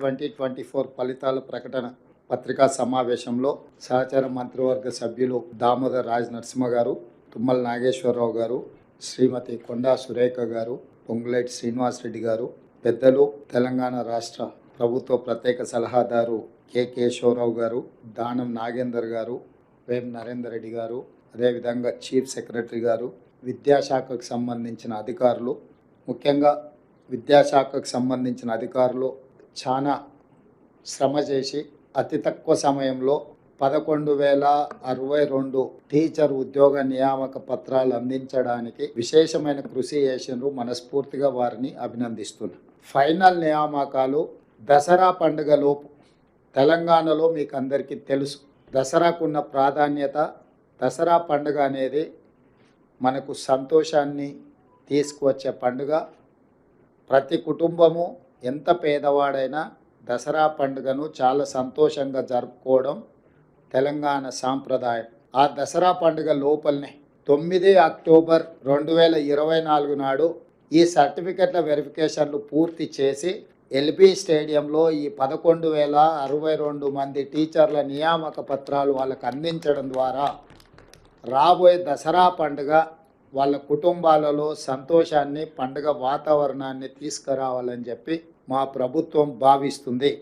Twenty twenty four ఫలితాల ప్రకటన పత్రికా సమావేశంలో సహచార మంత్రివర్గ సభ్యులు దామోదర్ రాజ్ నరసింహ గారు తుమ్మల నాగేశ్వరరావు గారు శ్రీమతి కొండా సురేఖ గారు పొంగులేటి శ్రీనివాసరెడ్డి గారు పెద్దలు తెలంగాణ రాష్ట్ర ప్రభుత్వ ప్రత్యేక సలహాదారు కె కేశవరావు గారు దానం నాగేందర్ గారు వేం నరేందర్ రెడ్డి గారు అదేవిధంగా చీఫ్ సెక్రటరీ గారు విద్యాశాఖకు సంబంధించిన అధికారులు ముఖ్యంగా విద్యాశాఖకు సంబంధించిన అధికారులు చాలా శ్రమ చేసి అతి తక్కువ సమయంలో పదకొండు వేల అరవై రెండు టీచర్ ఉద్యోగ నియామక పత్రాలు అందించడానికి విశేషమైన కృషి చేసినారు మనస్ఫూర్తిగా వారిని అభినందిస్తున్నాను ఫైనల్ నియామకాలు దసరా పండుగలోపు తెలంగాణలో మీకు అందరికీ తెలుసు. దసరాకున్న ప్రాధాన్యత దసరా పండుగ అనేది మనకు సంతోషాన్ని తీసుకువచ్చే పండుగ. ప్రతి కుటుంబము ఎంత పేదవాడైనా దసరా పండుగను చాలా సంతోషంగా జరుపుకోవడం తెలంగాణ సాంప్రదాయం. ఆ దసరా పండుగ లోపలనే తొమ్మిది అక్టోబర్ రెండు వేల ఇరవై నాలుగు నాడు ఈ సర్టిఫికెట్ల వెరిఫికేషన్లు పూర్తి చేసి ఎల్బీ స్టేడియంలో ఈ పదకొండు వేల అరవై రెండు మంది టీచర్ల నియామక పత్రాలు వాళ్ళకు అందించడం ద్వారా రాబోయే దసరా పండుగ వాళ్ళ కుటుంబాలలో సంతోషాన్ని పండుగ వాతావరణాన్ని తీసుకురావాలని చెప్పి మా ప్రభుత్వం భావిస్తుంది.